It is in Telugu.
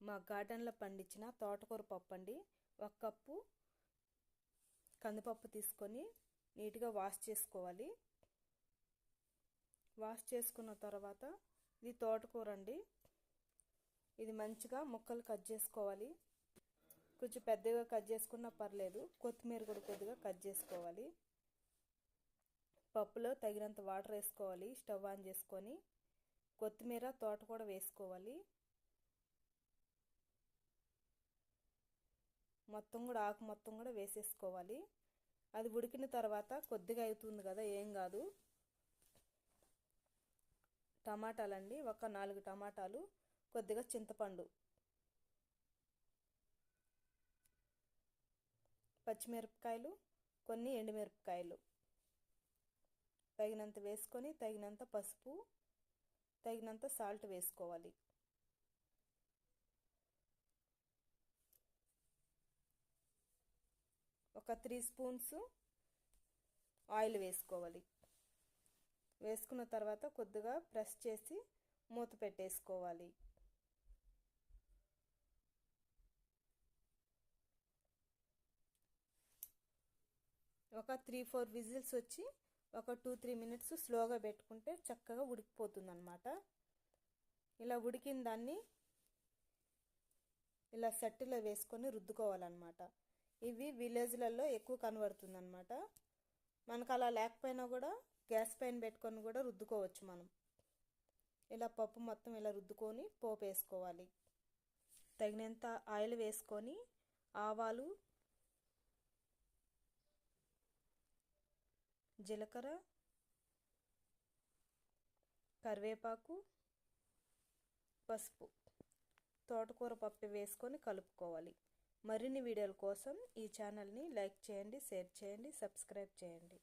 మా గార్డెన్లో పండించిన తోటకూర పప్పు అండి ఒక కప్పు కందిపప్పు తీసుకొని నీట్గా వాష్ చేసుకోవాలి. వాష్ చేసుకున్న తర్వాత ఇది తోటకూర అండి. ఇది మంచిగా ముక్కలు కట్ చేసుకోవాలి. కొంచెం పెద్దగా కట్ చేసుకున్నా పర్లేదు. కొత్తిమీర కూడా కొద్దిగా కట్ చేసుకోవాలి. పప్పులో తగినంత వాటర్ వేసుకోవాలి. స్టవ్ ఆన్ చేసుకొని కొత్తిమీర తోట కూడా వేసుకోవాలి. మొత్తం కూడా ఆకు మొత్తం కూడా వేసేసుకోవాలి. అది ఉడికిన తర్వాత కొద్దిగా అవుతుంది కదా ఏం కాదు. టమాటాలండి ఒక నాలుగు టమాటాలు కొద్దిగా చింతపండు. పచ్చిమిరపకాయలు కొన్ని ఎండుమిరపకాయలు. తగినంత వేసుకొని తగినంత పసుపు తగినంత సాల్ట్ వేసుకోవాలి. ఒక త్రీ స్పూన్స్ ఆయిల్ వేసుకోవాలి. వేసుకున్న తర్వాత కొద్దిగా ప్రెస్ చేసి మూత పెట్టేసుకోవాలి. ఒక త్రీ ఫోర్ విజిల్స్ వచ్చి ఒక టూ త్రీ మినిట్స్ స్లోగా పెట్టుకుంటే చక్కగా ఉడికిపోతుంది అనమాట ఇలా ఉడికిన దాన్ని ఇలా సెట్టులో వేసుకొని రుద్దుకోవాలన్నమాట. ఇవి విలేజ్లలో ఎక్కువ కనబడుతుంది అనమాట మనకు అలా లేకపోయినా కూడా గ్యాస్ పైన పెట్టుకొని కూడా రుద్దుకోవచ్చు మనం. ఇలా పప్పు మొత్తం ఇలా రుద్దుకొని పోపు వేసుకోవాలి. తగినంత ఆయిల్ వేసుకొని ఆవాలు జీలకర్ర కరివేపాకు పసుపు తోటకూర పప్పు వేసుకొని కలుపుకోవాలి. మరిన్ని వీడియోల కోసం ఈ ఛానల్ని లైక్ చేయండి షేర్ చేయండి సబ్స్క్రైబ్ చేయండి.